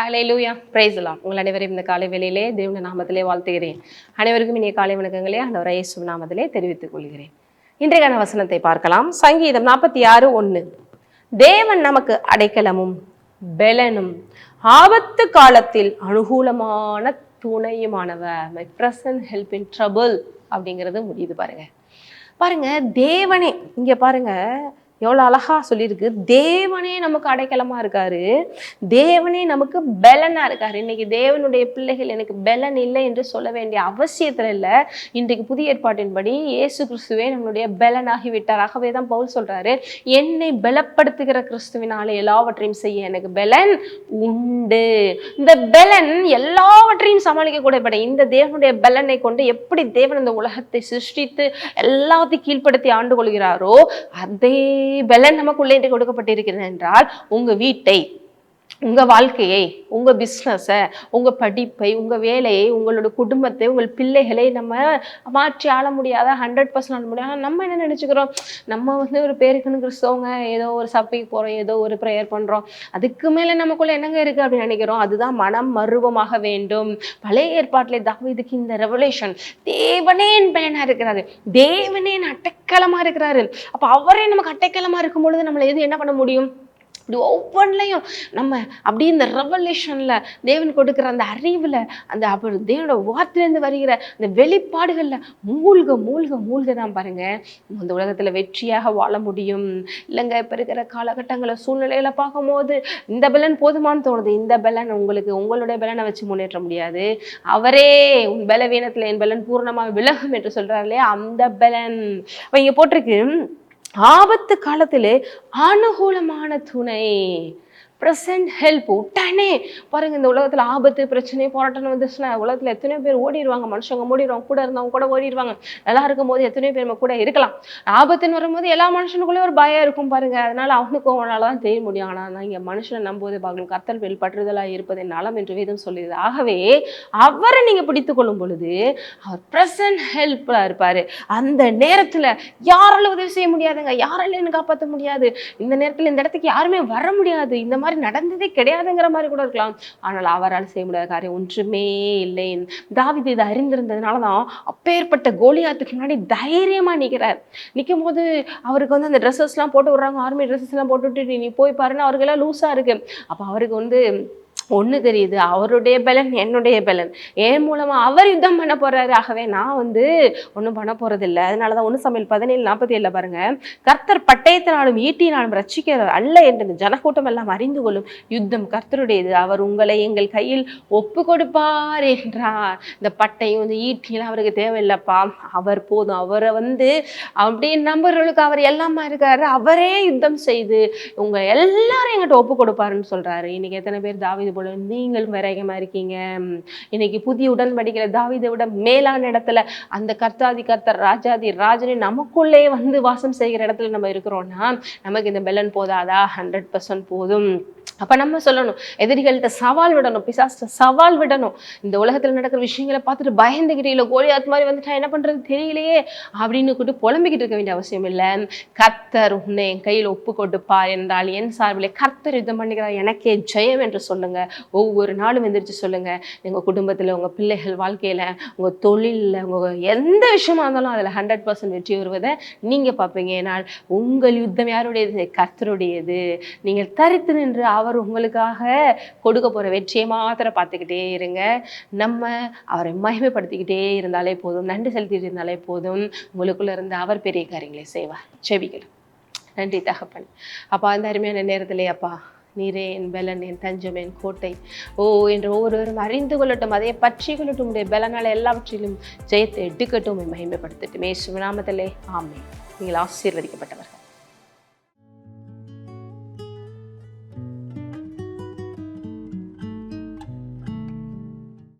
ஹலே லூயா பிரைஸ்லாம் உங்கள் அனைவரையும் இந்த காலை வேலையிலே தேவன நாமத்திலே வாழ்த்துகிறேன். அனைவருக்கும் இனிய காலை வணக்கங்களே அந்த இயேசு நாமத்திலே தெரிவித்துக் கொள்கிறேன். இன்றைக்கான வசனத்தை பார்க்கலாம். சங்கீதம் நாற்பத்தி ஆறு ஒன்று. தேவன் நமக்கு அடைக்கலமும் பெலனும் ஆபத்து காலத்தில் அனுகூலமான துணையுமானவர். My present help in trouble அப்படிங்கிறது முடியுது பாருங்க. பாருங்க தேவனே இங்கே பாருங்க எவ்வளோ அழகாக சொல்லியிருக்கு. தேவனே நமக்கு அடைக்கலமாக இருக்காரு. தேவனே நமக்கு பலனாக இருக்காரு. இன்னைக்கு தேவனுடைய பிள்ளைகள் எனக்கு பெலன் இல்லை என்று சொல்ல வேண்டிய அவசியத்தில் இல்லை. இன்றைக்கு புதிய ஏற்பாட்டின்படி இயேசு கிறிஸ்துவே நம்மளுடைய பெலனாகி விட்டார். ஆகவே தான் பவுல் சொல்கிறாரு என்னை பலப்படுத்துகிற கிறிஸ்துவினாலே எல்லாவற்றையும் செய்ய எனக்கு பெலன் உண்டு. இந்த பெலன் எல்லாவற்றையும் சமாளிக்கக்கூடிய இந்த தேவனுடைய பெலனை கொண்டு எப்படி தேவன் இந்த உலகத்தை சிருஷ்டித்து எல்லாத்தையும் கீழ்ப்படுத்தி ஆண்டு கொள்கிறாரோ அதே பெலன் நமக்குள்ளே இன்று கொடுக்கப்பட்டிருக்கிறது என்றால் உங்க வீட்டை உங்கள் வாழ்க்கையை உங்கள் பிஸ்னஸை உங்கள் படிப்பை உங்கள் வேலையை உங்களோட குடும்பத்தை உங்கள் பிள்ளைகளை நம்ம மாற்றி ஆள முடியாத? ஹண்ட்ரட் பர்சன்ட் ஆள முடியாது? நம்ம என்ன நினச்சிக்கிறோம்? நம்ம வந்து ஒரு பேருக்குன்னு கிறிஸ்தவங்க ஏதோ ஒரு சபைக்கு போகிறோம் ஏதோ ஒரு ப்ரேயர் பண்ணுறோம் அதுக்கு மேலே நமக்குள்ளே என்னங்க இருக்குது அப்படின்னு நினைக்கிறோம்? அதுதான் மனம் மருவமாக வேண்டும். பழைய ஏற்பாட்டிலே இதுக்கு இந்த ரெவலேஷன் தேவனே என் பயனாக இருக்கிறாரு. தேவனே என் அட்டைக்கலமாக இருக்கிறாரு. அப்போ அவரே நமக்கு அட்டைக்கலமாக இருக்கும் பொழுது நம்மள எது என்ன பண்ண முடியும்? இப்படி ஒவ்வொன்றிலையும் நம்ம அப்படியே இந்த ரெவல்யூஷனில் தேவன் கொடுக்குற அந்த அறிவில் அந்த அப்புறம் தேவனோட வார்த்தையிலேருந்து வருகிற அந்த வெளிப்பாடுகளில் மூழ்க மூழ்க மூழ்க தான் பாருங்கள் இந்த உலகத்தில் வெற்றியாக வாழ முடியும். இல்லைங்க இப்போ இருக்கிற காலகட்டங்களை சூழ்நிலையில் பார்க்கும்போது இந்த பலன் போதுமான்னு தோணுது. இந்த பலன் உங்களுக்கு உங்களுடைய பலனை வச்சு முன்னேற்ற முடியாது. அவரே உன் பலவீனத்தில் என் பலன் பூர்ணமாக விலகும் என்று சொல்கிறார் இல்லையா? அந்த பலன். இங்கே போட்டிருக்கு. ஆபத்து காலத்திலே அனுகூலமான துணை. ப்ரெசன்ட் ஹெல்ப் உடனே பாருங்க இந்த உலகத்தில் ஆபத்து பிரச்சனை போராட்டம் வந்துச்சுன்னா உலகத்தில் எத்தனையோ பேர் ஓடிடுவாங்க மனுஷங்க ஓடிடுவாங்க கூட இருந்தவங்க கூட ஓடிடுவாங்க நல்லா இருக்கும்போது எத்தனையோ பேர் நம்ம கூட இருக்கலாம். ஆபத்துன்னு வரும்போது எல்லா மனுஷனுக்குள்ளேயும் ஒரு பயம் இருக்கும் பாருங்க. அதனால அவனுக்கும் அவனால தான் தெரிய முடியும். ஆனால் நான் இங்கே மனுஷனை நம்புவது பார்க்கணும் கத்தல் மேல் பற்றுதலாக இருப்பதை நலம் என்று வேதம் சொல்லியது ஆகவே அவரை நீங்கள் பிடித்து கொள்ளும் பொழுது அவர் ப்ரெசன்ட் ஹெல்ப்ல இருப்பார். அந்த நேரத்தில் யாரால உதவி செய்ய முடியாதுங்க. யாரால என்ன காப்பாற்ற முடியாது. இந்த நேரத்தில் இந்த இடத்துக்கு யாருமே வர முடியாது. இந்த மாதிரி நடந்ததே கிடையாதுங்கிற மாதிரி கூட இருக்கலாம். ஆனால் அவரால் செய்ய முடியாத காரியம் ஒன்றுமே இல்லை. தாவிது இதை அறிந்திருந்ததுனால தான் அப்பேற்பட்ட கோலியாத்துக்கு முன்னாடி தைரியமா நிற்கிறார் நிற்கும் போது அவருக்கு வந்து அந்த ட்ரெஸ்ஸஸ்லாம் போட்டு விடுறாங்க. ஆர்மி ட்ரெஸ்ஸஸ்லாம் போட்டு விட்டுட்டு நீ போய் பாருன்னு அவருக்கெல்லாம் லூஸாக இருக்கு. அப்போ அவருக்கு வந்து ஒன்று தெரியுது அவருடைய பலன் என்னுடைய பலன். என் மூலமாக அவர் யுத்தம் பண்ண போறாரு. ஆகவே நான் வந்து ஒன்றும் பண்ண போகிறதில்ல அதனால தான் ஒன்று சமையல் பதினேழு நாற்பத்தி ஏழில் பாருங்க. கர்த்தர் பட்டயத்தினாலும் ஈட்டினாலும் ரட்சிக்கிறார் அல்ல என்று இந்த ஜனக்கூட்டம் எல்லாம் அறிந்து கொள்ளும் யுத்தம் கர்த்தருடையது. அவர் உங்களை எங்கள் கையில் ஒப்பு கொடுப்பார் என்றார். இந்த பட்டையும் இந்த ஈட்டியெல்லாம் அவருக்கு தேவையில்லைப்பா. அவர் போதும். அவரை வந்து அப்படியே நம்பர்களுக்கு அவர் எல்லாமா இருக்காரு. அவரே யுத்தம் செய்து உங்கள் எல்லாரும் எங்கிட்ட ஒப்பு கொடுப்பாருன்னு சொல்கிறாரு இன்னைக்கு எத்தனை பேர் தாவிது போல நீங்கள் விரகமா இருக்கீங்க. இன்னைக்கு புதிய உடன்படிக்கிற தாவிதை விட மேலான இடத்துல அந்த கர்த்தாதி கர்த்தர் ராஜாதி ராஜனே நமக்குள்ளே வந்து வாசம் செய்கிற இடத்துல நம்ம இருக்கிறோம்னா நமக்கு இந்த பெலன் போதாதா? ஹண்ட்ரட் பர்சன்ட் போதும். அப்போ நம்ம சொல்லணும் எதிரிகள்கிட்ட சவால் விடணும் பிசாஸ்ட சவால் விடணும். இந்த உலகத்தில் நடக்கிற விஷயங்களை பார்த்துட்டு பயந்துகிட்டு கோழி கோலியாத் மாதிரி வந்துட்டா என்ன பண்ணுறது தெரியலையே அப்படின்னு கூட்டு புலம்பிக்கிட்டு இருக்க வேண்டிய அவசியம் இல்லை. கர்த்தர் உன்னை என் கையில் ஒப்பு கொடுப்பார் என்றால் என் சார்பில் கர்த்தர் யுத்தம் பண்ணுகிறார் எனக்கே ஜெயம் என்று சொல்லுங்கள் ஒவ்வொரு நாளும் எந்திரிச்சு சொல்லுங்கள் எங்கள் குடும்பத்தில் உங்கள் பிள்ளைகள் வாழ்க்கையில் உங்கள் தொழிலில் உங்கள் எந்த விஷயமா இருந்தாலும் அதில் ஹண்ட்ரட் பர்சன்ட் வெற்றி வருவதை நீங்கள் பார்ப்பீங்க. ஏன்னால் உங்கள் யுத்தம் யாருடையது? கர்த்தருடையது. நீங்கள் தரித்து நின்று அவர் அவர் உங்களுக்காக கொடுக்க போகிற வெற்றியை மாத்திரம் பார்த்துக்கிட்டே இருங்க. நம்ம அவரை மகிமைப்படுத்திக்கிட்டே இருந்தாலே போதும் நன்றி செலுத்திட்டு இருந்தாலே போதும். உங்களுக்குள்ளே இருந்து அவர் பெரிய காரியங்களை செய்வார். செவிகளும் நன்றி தகப்பன். அப்பா அந்த அருமையான நேரத்திலே அப்பா நீரே என் பலன் என் தஞ்சம் என் கோட்டை. ஓ என்று ஒவ்வொருவரும் அறிந்து கொள்ளட்டும் அதை பற்றி கொள்ளட்டும். உடைய பலனால் எல்லாவற்றிலும் ஜெயத்தை எடுக்கட்டும் உம்மை மகிமைப்படுத்தட்டும். ஏசு நாமத்திலே ஆமே நீங்கள் ஆசீர்வதிக்கப்பட்டவர்கள்.